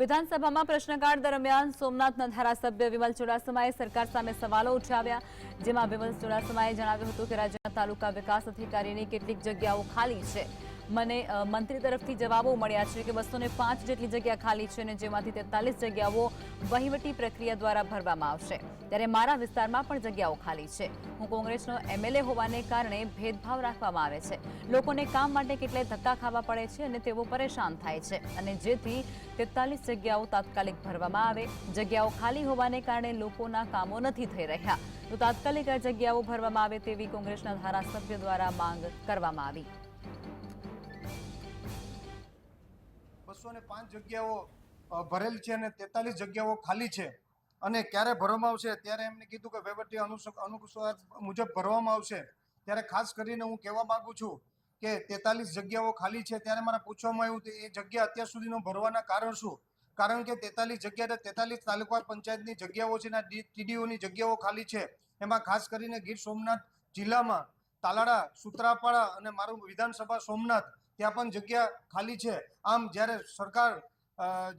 વિધાનસભામાં પ્રશ્નકાળ દરમિયાન સોમનાથના ધારાસભ્ય વિમલ ચુડાસમાએ સરકાર સામે સવાલો ઉઠાવ્યા, જેમાં વિમલ ચુડાસમાએ જણાવ્યું હતું કે રાજ્યના તાલુકા વિકાસ અધિકારીની કેટલીક જગ્યાઓ ખાલી છે. મને મંત્રી તરફથી જવાબો મળ્યા છે કે બસો પાંચ જેટલી જગ્યા ખાલી છે અને જેમાંથી તેતાલીસ જગ્યાઓ વહીવટી પ્રક્રિયા દ્વારા ભરવામાં આવશે. ત્યારે મારા વિસ્તારમાં પણ જગ્યાઓ ખાલી છે. હું કોંગ્રેસનો એમએલએ હોવાને કારણે ભેદભાવ રાખવામાં આવે છે. લોકોને કામ માટે કેટલાય ધક્કા ખાવા પડે છે અને તેઓ પરેશાન થાય છે. અને જેથી તેતાલીસ જગ્યાઓ તાત્કાલિક ભરવામાં આવે. જગ્યાઓ ખાલી હોવાને કારણે લોકોના કામો નથી થઈ રહ્યા. તો તાત્કાલિક આ જગ્યાઓ ભરવામાં આવે તેવી કોંગ્રેસના ધારાસભ્ય દ્વારા માંગ કરવામાં આવી. બસો ને પાંચ જગ્યાઓ ભરેલ છે અને તેતાલીસ જગ્યાઓ ખાલી છે. અને ક્યારે ભરવામાં આવશે ત્યારે એમને કીધું કે વહીવટી અનુસ- અનુસાર મુજબ ભરવામાં આવશે. ત્યારે ખાસ કરીને હું કહેવા માંગુ છું કે તેતાલીસ જગ્યાઓ ખાલી છે ત્યારે મારે પૂછવામાં આવ્યું કે એ જગ્યા અત્યાર સુધીનો ભરવાના કારણ શું? કારણ કે તેતાલીસ જગ્યા તેતાલીસ તાલુકા પંચાયતની જગ્યાઓ છે ને ટીડીઓની જગ્યાઓ ખાલી છે. એમાં ખાસ કરીને ગીર સોમનાથ જિલ્લામાં તાલાળા, સુત્રાપાડા અને મારું વિધાનસભા સોમનાથ ત્યાં પણ જગ્યા ખાલી છે. આમ જ્યારે સરકાર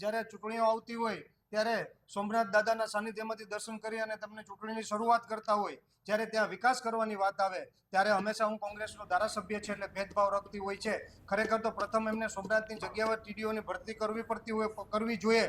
જ્યારે ચૂંટણીઓ આવતી હોય, ત્યારે સોમનાથ દાદાના સાનિધ્યમાંથી દર્શન કરી અને તમને ચૂંટણીની શરૂઆત કરતા હોય, જ્યારે ત્યાં વિકાસ કરવાની વાત આવે, ત્યારે હંમેશા હું કોંગ્રેસનો ધારાસભ્ય છે એટલે ભેદભાવ રાખતી હોય છે. ખરેખર તો પ્રથમ એમને સોમનાથની જગ્યાએ ટીડીઓની ભરતી કરવી પડતી હોય, કરવી જોઈએ.